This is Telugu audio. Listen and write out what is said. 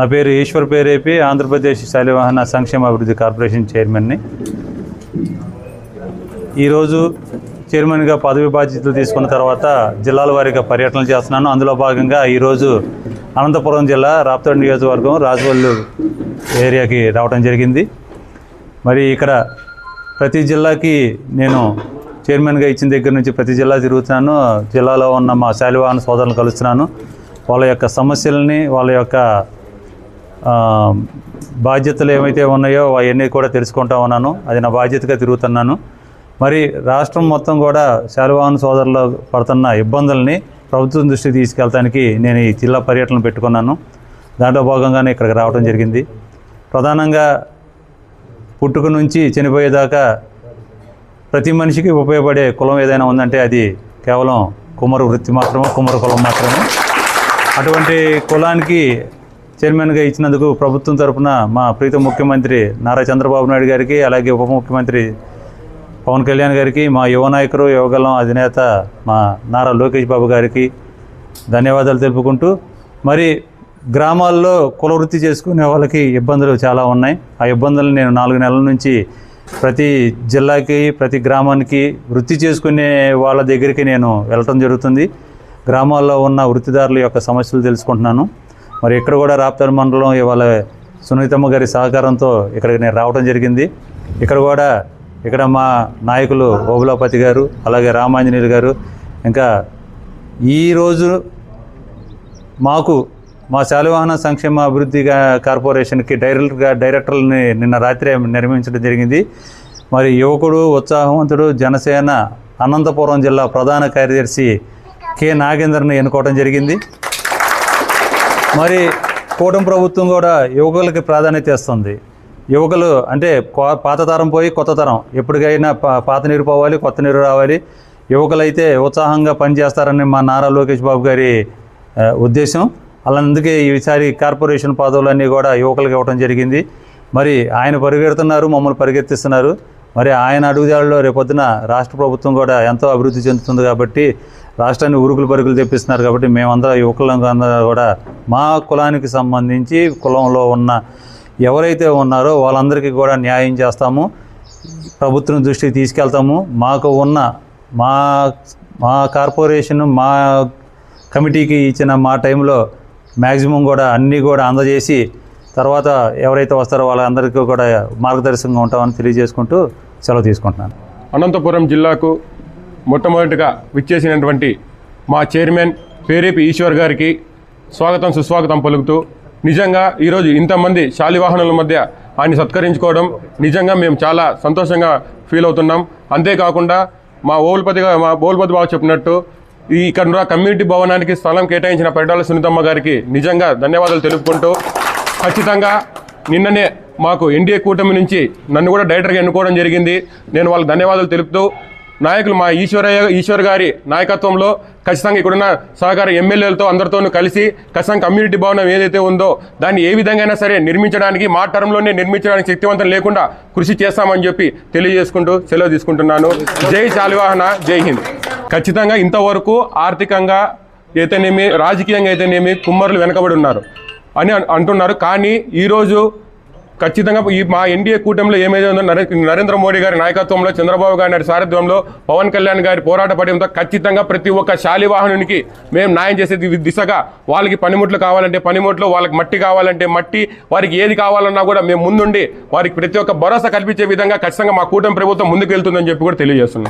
నా పేరు ఈశ్వర్ పేరేపి ఆంధ్రప్రదేశ్ శాలివాహన సంక్షేమ అభివృద్ధి కార్పొరేషన్ చైర్మన్ని. ఈరోజు చైర్మన్గా పదవి బాధ్యతలు తీసుకున్న తర్వాత జిల్లాల వారీగా పర్యటనలు చేస్తున్నాను. అందులో భాగంగా ఈరోజు అనంతపురం జిల్లా రాప్తాడు నియోజకవర్గం రాజవల్లు ఏరియాకి రావడం జరిగింది. మరి ఇక్కడ ప్రతి జిల్లాకి నేను చైర్మన్గా ఇచ్చిన దగ్గర నుంచి ప్రతి జిల్లా తిరుగుతున్నాను. జిల్లాలో ఉన్న మా శాలివాహన సోదరులను కలుస్తున్నాను. వాళ్ళ యొక్క సమస్యలని వాళ్ళ యొక్క బాధ్యతలు ఏమైతే ఉన్నాయో అవన్నీ కూడా తెలుసుకుంటా ఉన్నాను. అది నా బాధ్యతగా తిరుగుతున్నాను. మరి రాష్ట్రం మొత్తం కూడా శాలివాహన సోదరులు పడుతున్న ఇబ్బందుల్ని ప్రభుత్వం దృష్టికి తీసుకెళ్తానికి నేను ఈ జిల్లా పర్యటన పెట్టుకున్నాను. దాంట్లో భాగంగానే ఇక్కడికి రావడం జరిగింది. ప్రధానంగా పుట్టుక నుంచి చనిపోయేదాకా ప్రతి మనిషికి ఉపయోగపడే కులం ఏదైనా ఉందంటే అది కేవలం కుమ్మరు వృత్తి మాత్రమే కుమ్మరు కులం మాత్రమే. అటువంటి కులానికి చైర్మన్గా ఇచ్చినందుకు ప్రభుత్వం తరపున మా ప్రీత ముఖ్యమంత్రి నారా చంద్రబాబు నాయుడు గారికి అలాగే ఉప ముఖ్యమంత్రి పవన్ కళ్యాణ్ గారికి మా యువ నాయకుడు యువగలం అధినేత మా నారా లోకేష్ బాబు గారికి ధన్యవాదాలు తెలుపుకుంటూ మరి గ్రామాల్లో కులవృత్తి చేసుకునే వాళ్ళకి ఇబ్బందులు చాలా ఉన్నాయి. ఆ ఇబ్బందులు నేను నాలుగు నెలల నుంచి ప్రతి జిల్లాకి ప్రతి గ్రామానికి వృత్తి చేసుకునే వాళ్ళ దగ్గరికి నేను వెళ్ళటం జరుగుతుంది. గ్రామాల్లో ఉన్న వృత్తిదారుల యొక్క సమస్యలు తెలుసుకుంటున్నాను. మరి ఇక్కడ కూడా రాప్తాడు మండలం ఇవాళ సునీతమ్మ గారి సహకారంతో ఇక్కడికి నేను రావడం జరిగింది. ఇక్కడ కూడా ఇక్కడ మా నాయకులు ఓబులాపతి గారు అలాగే రామాంజనేయులు గారు ఇంకా ఈరోజు మాకు మా శాలివాహన సంక్షేమ అభివృద్ధి కార్పొరేషన్కి డైరెక్టర్గా డైరెక్టర్ని నిన్న రాత్రి నిర్మించడం జరిగింది. మరి యువకుడు ఉత్సాహవంతుడు జనసేన అనంతపురం జిల్లా ప్రధాన కార్యదర్శి కె నాగేందర్ని ఎన్నుకోవడం జరిగింది. మరి కూటమి ప్రభుత్వం కూడా యువకులకి ప్రాధాన్యత ఇస్తుంది. యువకులు అంటే కొ- పాత తరం పోయి కొత్త తరం. ఎప్పటికైనా పాత నీరు పోవాలి కొత్త నీరు రావాలి. యువకులైతే ఉత్సాహంగా పనిచేస్తారని మా నారా లోకేష్ బాబు గారి ఉద్దేశం. అలా అందుకే ఈసారి కార్పొరేషన్ పదవులన్నీ కూడా యువకులకు ఇవ్వడం జరిగింది. మరి ఆయన పరిగెడుతున్నారు మమ్మల్ని పరిగెత్తిస్తున్నారు. మరి ఆయన అడుగుదాడులో రేపొద్దున రాష్ట్ర ప్రభుత్వం కూడా ఎంతో అభివృద్ధి చెందుతుంది కాబట్టి రాష్ట్రాన్ని ఉరుకులు పరుగులు తెప్పిస్తున్నారు కాబట్టి మేమందరం యువకులందరూ కూడా మా కులానికి సంబంధించి కులంలో ఉన్న ఎవరైతే ఉన్నారో వాళ్ళందరికీ కూడా న్యాయం చేస్తాము ప్రభుత్వం దృష్టికి తీసుకెళ్తాము. మాకు ఉన్న మా మా కార్పొరేషన్ మా కమిటీకి ఇచ్చిన మా టైంలో మ్యాక్సిమం కూడా అన్నీ కూడా అందజేసి తర్వాత ఎవరైతే వస్తారో వాళ్ళందరికీ కూడా మార్గదర్శకంగా ఉంటామని తెలియజేసుకుంటూ సెలవు తీసుకుంటున్నాను. అనంతపురం జిల్లాకు మొట్టమొదటిగా విచ్చేసినటువంటి మా చైర్మన్ పేరేపి ఈశ్వర్ గారికి స్వాగతం సుస్వాగతం పలుకుతూ నిజంగా ఈరోజు ఇంతమంది శాలివాహనుల మధ్య ఆయన్ని సత్కరించుకోవడం నిజంగా మేము చాలా సంతోషంగా ఫీల్ అవుతున్నాం. అంతేకాకుండా మా ఓల్పతిగా మా ఓల్పతి బాబు చెప్పినట్టు ఈ ఇక్కడ కమ్యూనిటీ భవనానికి స్థలం కేటాయించిన పరిటాల సునీతమ్మ గారికి నిజంగా ధన్యవాదాలు తెలుపుకుంటూ ఖచ్చితంగా నిన్ననే మాకు ఎన్డీఏ కూటమి నుంచి నన్ను కూడా డైరెక్టర్గా ఎన్నుకోవడం జరిగింది. నేను వాళ్ళకి ధన్యవాదాలు తెలుపుతూ నాయకులు మా ఈశ్వరయ్య ఈశ్వర్ గారి నాయకత్వంలో ఖచ్చితంగా ఇక్కడున్న సహకార ఎమ్మెల్యేలతో అందరితోనూ కలిసి ఖచ్చితంగా కమ్యూనిటీ భవనం ఏదైతే ఉందో దాన్ని ఏ విధంగా సరే నిర్మించడానికి మా టర్మ్లోనే నిర్మించడానికి శక్తివంతం లేకుండా కృషి చేస్తామని చెప్పి తెలియజేసుకుంటూ సెలవు తీసుకుంటున్నాను. జై శాలివాహన జై హింద్. ఖచ్చితంగా ఇంతవరకు ఆర్థికంగా అయితేనేమి రాజకీయంగా అయితేనేమి కుమ్మరులు వెనకబడి ఉన్నారు అని అంటున్నారు. కానీ ఈరోజు ఖచ్చితంగా ఈ మా ఎన్డీఏ కూటమిలో ఏమైతే ఉందో నరేంద్ర మోడీ గారి నాయకత్వంలో చంద్రబాబు గారి సారథ్యంలో పవన్ కళ్యాణ్ గారి పోరాట పడడంతో ఖచ్చితంగా ప్రతి ఒక్క శాలివాహనునికి మేము న్యాయం చేసేది దిశగా వాళ్ళకి పనిముట్లు కావాలంటే పనిముట్లు వాళ్ళకి మట్టి కావాలంటే మట్టి వారికి ఏది కావాలన్నా కూడా మేము ముందుండి వారికి ప్రతి ఒక్క భరోసా కల్పించే విధంగా ఖచ్చితంగా మా కూటమి ప్రభుత్వం ముందుకు వెళ్తుందని చెప్పి కూడా తెలియజేస్తున్నాం.